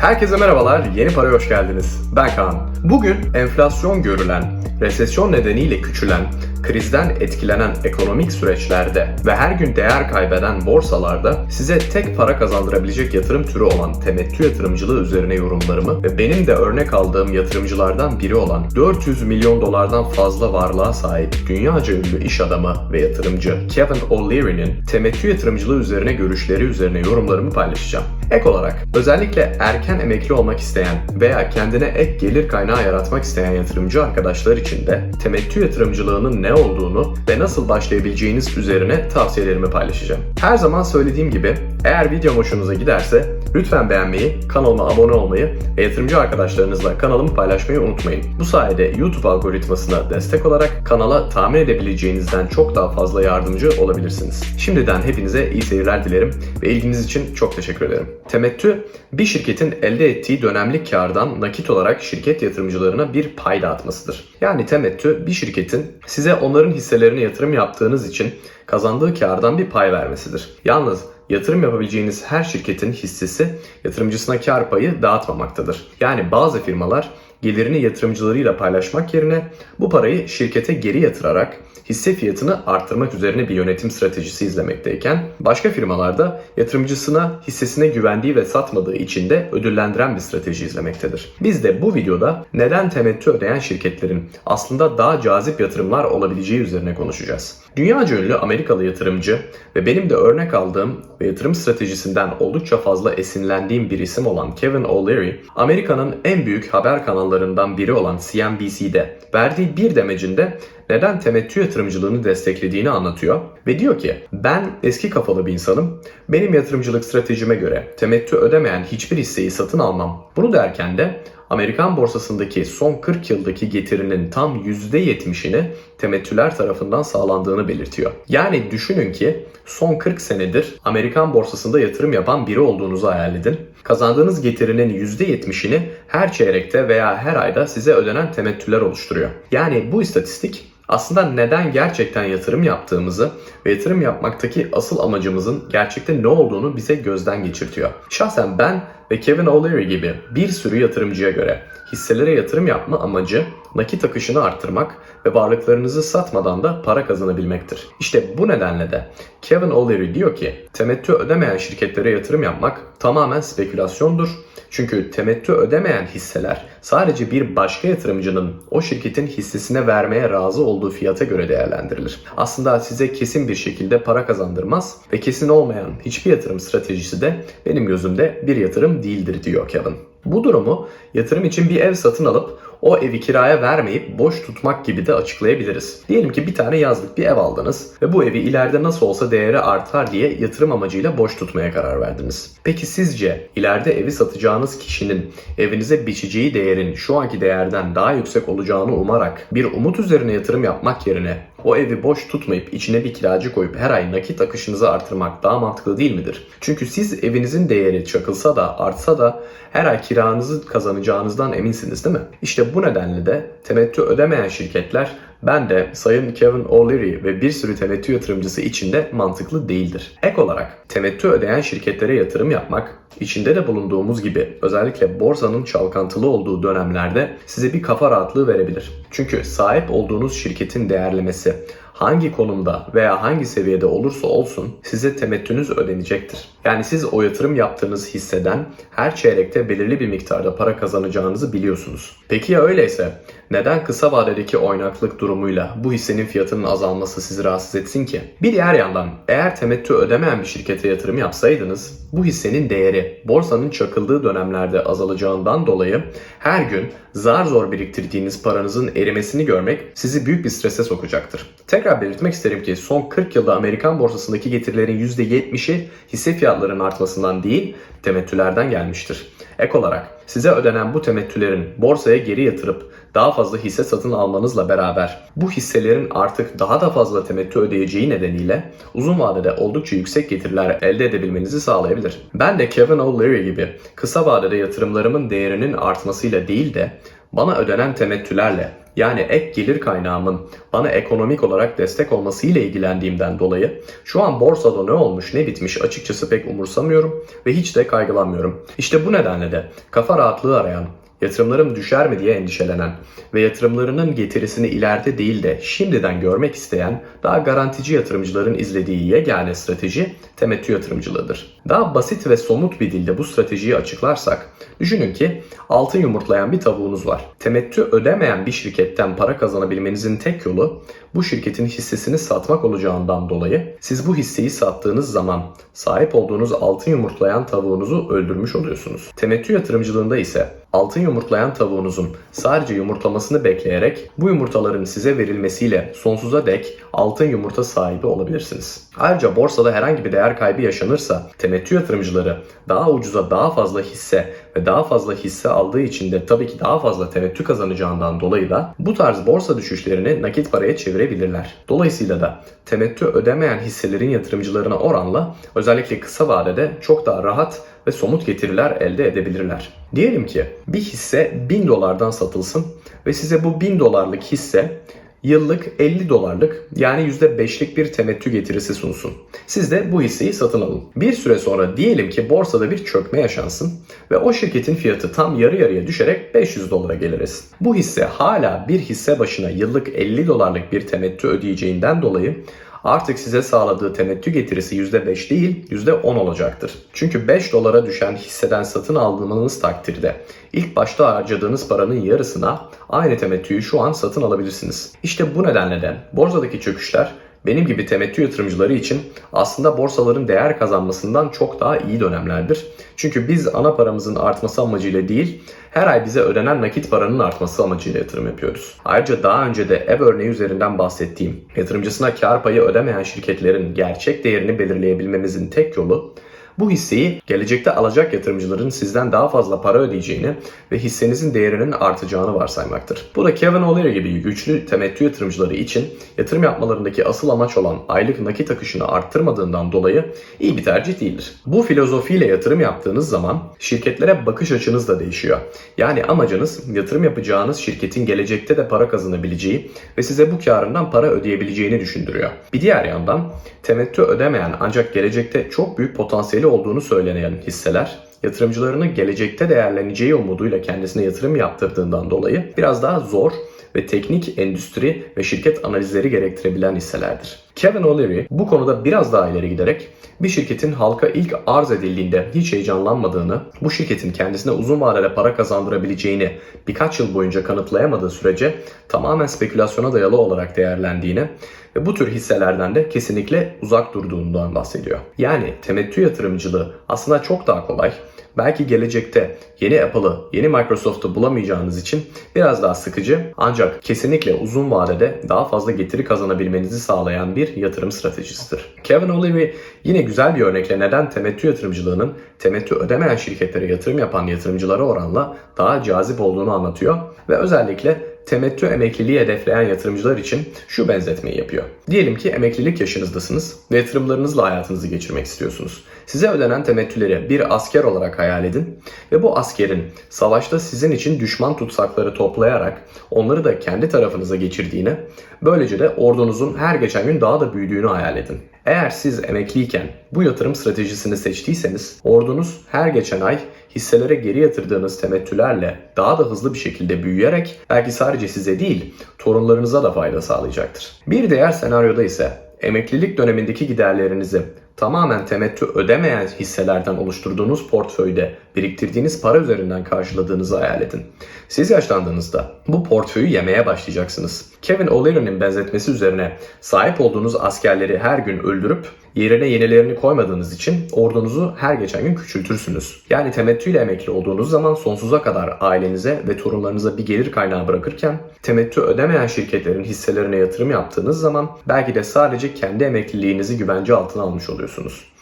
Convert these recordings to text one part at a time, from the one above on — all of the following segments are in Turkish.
Herkese merhabalar, yeni paraya hoş geldiniz. Ben Kaan. Bugün enflasyon görülen, resesyon nedeniyle küçülen, krizden etkilenen ekonomik süreçlerde ve her gün değer kaybeden borsalarda size tek para kazandırabilecek yatırım türü olan temettü yatırımcılığı üzerine yorumlarımı ve benim de örnek aldığım yatırımcılardan biri olan 400 milyon dolardan fazla varlığa sahip dünyaca ünlü iş adamı ve yatırımcı Kevin O'Leary'nin temettü yatırımcılığı üzerine görüşleri üzerine yorumlarımı paylaşacağım. Ek olarak özellikle erken emekli olmak isteyen veya kendine ek gelir kaynağı yaratmak isteyen yatırımcı arkadaşlar için de temettü yatırımcılığının ne olduğunu ve nasıl başlayabileceğiniz üzerine tavsiyelerimi paylaşacağım. Her zaman söylediğim gibi eğer videom hoşunuza giderse lütfen beğenmeyi, kanalıma abone olmayı ve yatırımcı arkadaşlarınızla kanalımı paylaşmayı unutmayın. Bu sayede YouTube algoritmasına destek olarak kanala tahmin edebileceğinizden çok daha fazla yardımcı olabilirsiniz. Şimdiden hepinize iyi seyirler dilerim ve ilginiz için çok teşekkür ederim. Temettü, bir şirketin elde ettiği dönemlik kardan nakit olarak şirket yatırımcılarına bir pay dağıtmasıdır. Yani temettü bir şirketin size onların hisselerine yatırım yaptığınız için kazandığı kardan bir pay vermesidir. Yalnız yatırım yapabileceğiniz her şirketin hissesi yatırımcısına kar payı dağıtmamaktadır. Yani bazı firmalar gelirini yatırımcılarıyla paylaşmak yerine bu parayı şirkete geri yatırarak hisse fiyatını arttırmak üzerine bir yönetim stratejisi izlemekteyken başka firmalarda yatırımcısına hissesine güvendiği ve satmadığı için de ödüllendiren bir strateji izlemektedir. Biz de bu videoda neden temettü ödeyen şirketlerin aslında daha cazip yatırımlar olabileceği üzerine konuşacağız. Dünyaca ünlü Amerikalı yatırımcı ve benim de örnek aldığım ve yatırım stratejisinden oldukça fazla esinlendiğim bir isim olan Kevin O'Leary, Amerika'nın en büyük haber kanallarından biri olan CNBC'de verdiği bir demecinde neden temettü yatırımcılığını desteklediğini anlatıyor ve diyor ki ben eski kafalı bir insanım. Benim yatırımcılık stratejime göre temettü ödemeyen hiçbir hisseyi satın almam. Bunu derken de Amerikan borsasındaki son 40 yıldaki getirinin tam %70'ini temettüler tarafından sağlandığını belirtiyor. Yani düşünün ki son 40 senedir Amerikan borsasında yatırım yapan biri olduğunuzu hayal edin. Kazandığınız getirinin %70'ini her çeyrekte veya her ayda size ödenen temettüler oluşturuyor. Yani bu istatistik aslında neden gerçekten yatırım yaptığımızı ve yatırım yapmaktaki asıl amacımızın gerçekte ne olduğunu bize gözden geçirtiyor. Şahsen ben ve Kevin O'Leary gibi bir sürü yatırımcıya göre hisselere yatırım yapma amacı nakit akışını arttırmak ve varlıklarınızı satmadan da para kazanabilmektir. İşte bu nedenle de Kevin O'Leary diyor ki temettü ödemeyen şirketlere yatırım yapmak tamamen spekülasyondur. Çünkü temettü ödemeyen hisseler sadece bir başka yatırımcının o şirketin hissesine vermeye razı olduğu fiyata göre değerlendirilir. Aslında size kesin bir şekilde para kazandırmaz ve kesin olmayan hiçbir yatırım stratejisi de benim gözümde bir yatırım değildir diyor Kevin. Bu durumu yatırım için bir ev satın alıp o evi kiraya vermeyip boş tutmak gibi de açıklayabiliriz. Diyelim ki bir tane yazlık bir ev aldınız ve bu evi ileride nasıl olsa değeri artar diye yatırım amacıyla boş tutmaya karar verdiniz. Peki sizce ileride evi satacağınız kişinin evinize biçeceği değerin şu anki değerden daha yüksek olacağını umarak bir umut üzerine yatırım yapmak yerine o evi boş tutmayıp içine bir kiracı koyup her ay nakit akışınızı artırmak daha mantıklı değil midir? Çünkü siz evinizin değeri çakılsa da artsa da her ay kiranızı kazanacağınızdan eminsiniz değil mi? İşte bu nedenle de temettü ödemeyen şirketler ben de Sayın Kevin O'Leary ve bir sürü temettü yatırımcısı için de mantıklı değildir. Ek olarak temettü ödeyen şirketlere yatırım yapmak içinde de bulunduğumuz gibi özellikle borsanın çalkantılı olduğu dönemlerde size bir kafa rahatlığı verebilir. Çünkü sahip olduğunuz şirketin değerlemesi hangi konumda veya hangi seviyede olursa olsun size temettünüz ödenecektir. Yani siz o yatırım yaptığınız hisseden her çeyrekte belirli bir miktarda para kazanacağınızı biliyorsunuz. Peki ya öyleyse neden kısa vadedeki oynaklık durumuyla bu hissenin fiyatının azalması sizi rahatsız etsin ki? Bir diğer yandan eğer temettü ödemeyen bir şirkete yatırım yapsaydınız bu hissenin değeri borsanın çakıldığı dönemlerde azalacağından dolayı her gün zar zor biriktirdiğiniz paranızın erimesini görmek sizi büyük bir strese sokacaktır. Tekrar belirtmek isterim ki son 40 yılda Amerikan borsasındaki getirilerin %70'i hisse fiyatlarının artmasından değil temettülerden gelmiştir. Ek olarak size ödenen bu temettülerin borsaya geri yatırıp daha fazla hisse satın almanızla beraber bu hisselerin artık daha da fazla temettü ödeyeceği nedeniyle uzun vadede oldukça yüksek getiriler elde edebilmenizi sağlayabilir. Ben de Kevin O'Leary gibi kısa vadede yatırımlarımın değerinin artmasıyla değil de bana ödenen temettülerle yani ek gelir kaynağımın bana ekonomik olarak destek olması ile ilgilendiğimden dolayı şu an borsada ne olmuş ne bitmiş açıkçası pek umursamıyorum ve hiç de kaygılanmıyorum. İşte bu nedenle de kafa rahatlığı arayan, yatırımlarım düşer mi diye endişelenen ve yatırımlarının getirisini ileride değil de şimdiden görmek isteyen daha garantici yatırımcıların izlediği yegane strateji temettü yatırımcılığıdır. Daha basit ve somut bir dilde bu stratejiyi açıklarsak, düşünün ki altın yumurtlayan bir tavuğunuz var. Temettü ödemeyen bir şirketten para kazanabilmenizin tek yolu bu şirketin hissesini satmak olacağından dolayı siz bu hisseyi sattığınız zaman sahip olduğunuz altın yumurtlayan tavuğunuzu öldürmüş oluyorsunuz. Temettü yatırımcılığında ise altın yumurtlayan tavuğunuzun sadece yumurtlamasını bekleyerek bu yumurtaların size verilmesiyle sonsuza dek altın yumurta sahibi olabilirsiniz. Ayrıca borsada herhangi bir değer kaybı yaşanırsa temettü yatırımcıları daha ucuza daha fazla hisse ve daha fazla hisse aldığı için de tabii ki daha fazla temettü kazanacağından dolayı da bu tarz borsa düşüşlerini nakit paraya çevirebilirler. Dolayısıyla da temettü ödemeyen hisselerin yatırımcılarına oranla özellikle kısa vadede çok daha rahat ve somut getiriler elde edebilirler. Diyelim ki bir hisse 1000 dolardan satılsın ve size bu 1000 dolarlık hisse yıllık 50 dolarlık yani %5'lik bir temettü getirisi sunsun. Siz de bu hisseyi satın alın. Bir süre sonra diyelim ki borsada bir çökme yaşansın ve o şirketin fiyatı tam yarı yarıya düşerek 500 dolara geliriz. Bu hisse hala bir hisse başına yıllık 50 dolarlık bir temettü ödeyeceğinden dolayı artık size sağladığı temettü getirisi %5 değil %10 olacaktır. Çünkü 5 dolara düşen hisseden satın aldığınız takdirde ilk başta harcadığınız paranın yarısına aynı temettüyü şu an satın alabilirsiniz. İşte bu nedenle de borsadaki çöküşler benim gibi temettü yatırımcıları için aslında borsaların değer kazanmasından çok daha iyi dönemlerdir. Çünkü biz ana paramızın artması amacıyla değil, her ay bize ödenen nakit paranın artması amacıyla yatırım yapıyoruz. Ayrıca daha önce de ev örneği üzerinden bahsettiğim yatırımcısına kar payı ödemeyen şirketlerin gerçek değerini belirleyebilmemizin tek yolu bu hisseyi gelecekte alacak yatırımcıların sizden daha fazla para ödeyeceğini ve hissenizin değerinin artacağını varsaymaktır. Bu da Kevin O'Leary gibi güçlü temettü yatırımcıları için yatırım yapmalarındaki asıl amaç olan aylık nakit akışını arttırmadığından dolayı iyi bir tercih değildir. Bu filozofiyle yatırım yaptığınız zaman şirketlere bakış açınız da değişiyor. Yani amacınız yatırım yapacağınız şirketin gelecekte de para kazanabileceği ve size bu karından para ödeyebileceğini düşündürüyor. Bir diğer yandan temettü ödemeyen ancak gelecekte çok büyük potansiyeli olduğunu söylenen hisseler yatırımcılarını gelecekte değerleneceği umuduyla kendisine yatırım yaptırdığından dolayı biraz daha zor ve teknik endüstri ve şirket analizleri gerektirebilen hisselerdir. Kevin O'Leary bu konuda biraz daha ileri giderek bir şirketin halka ilk arz edildiğinde hiç heyecanlanmadığını, bu şirketin kendisine uzun vadede para kazandırabileceğini birkaç yıl boyunca kanıtlayamadığı sürece tamamen spekülasyona dayalı olarak değerlendiğini ve bu tür hisselerden de kesinlikle uzak durduğundan bahsediyor. Yani temettü yatırımcılığı aslında çok daha kolay. Belki gelecekte yeni Apple'ı, yeni Microsoft'u bulamayacağınız için biraz daha sıkıcı ancak kesinlikle uzun vadede daha fazla getiri kazanabilmenizi sağlayan bir yatırım stratejisidir. Kevin O'Leary yine güzel bir örnekle neden temettü yatırımcılığının temettü ödemeyen şirketlere yatırım yapan yatırımcılara oranla daha cazip olduğunu anlatıyor ve özellikle temettü emekliliği hedefleyen yatırımcılar için şu benzetmeyi yapıyor. Diyelim ki emeklilik yaşınızdasınız ve yatırımlarınızla hayatınızı geçirmek istiyorsunuz. Size ödenen temettüleri bir asker olarak hayal edin ve bu askerin savaşta sizin için düşman tutsakları toplayarak onları da kendi tarafınıza geçirdiğini, böylece de ordunuzun her geçen gün daha da büyüdüğünü hayal edin. Eğer siz emekliyken bu yatırım stratejisini seçtiyseniz ordunuz her geçen ay hisselere geri yatırdığınız temettülerle daha da hızlı bir şekilde büyüyerek belki sadece size değil torunlarınıza da fayda sağlayacaktır. Bir diğer senaryoda ise emeklilik dönemindeki giderlerinizi tamamen temettü ödemeyen hisselerden oluşturduğunuz portföyde biriktirdiğiniz para üzerinden karşıladığınızı hayal edin. Siz yaşlandığınızda bu portföyü yemeye başlayacaksınız. Kevin O'Leary'nin benzetmesi üzerine sahip olduğunuz askerleri her gün öldürüp yerine yenilerini koymadığınız için ordunuzu her geçen gün küçültürsünüz. Yani temettüyle emekli olduğunuz zaman sonsuza kadar ailenize ve torunlarınıza bir gelir kaynağı bırakırken temettü ödemeyen şirketlerin hisselerine yatırım yaptığınız zaman belki de sadece kendi emekliliğinizi güvence altına almış oluyorsunuz.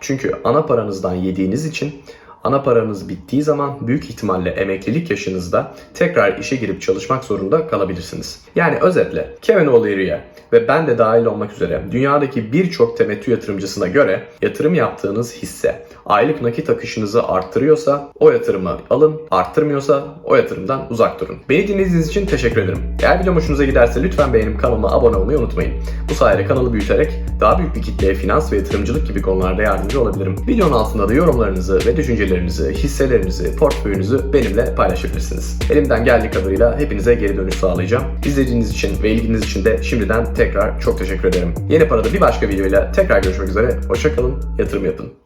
Çünkü ana paranızdan yediğiniz için ana paranız bittiği zaman büyük ihtimalle emeklilik yaşınızda tekrar işe girip çalışmak zorunda kalabilirsiniz. Yani özetle Kevin O'Leary'e ve ben de dahil olmak üzere dünyadaki birçok temettü yatırımcısına göre yatırım yaptığınız hisse aylık nakit akışınızı arttırıyorsa o yatırımı alın, arttırmıyorsa o yatırımdan uzak durun. Beni dinlediğiniz için teşekkür ederim. Eğer videom hoşunuza giderse lütfen beğenip kanalıma abone olmayı unutmayın. Bu sayede kanalı büyüterek daha büyük bir kitleye finans ve yatırımcılık gibi konularda yardımcı olabilirim. Videonun altında da yorumlarınızı ve düşüncelerinizi, hisselerinizi, portföyünüzü benimle paylaşabilirsiniz. Elimden geldiği kadarıyla hepinize geri dönüş sağlayacağım. İzlediğiniz için ve ilginiz için de şimdiden tekrar çok teşekkür ederim. Yeni parada bir başka videoyla tekrar görüşmek üzere. Hoşçakalın, yatırım yapın.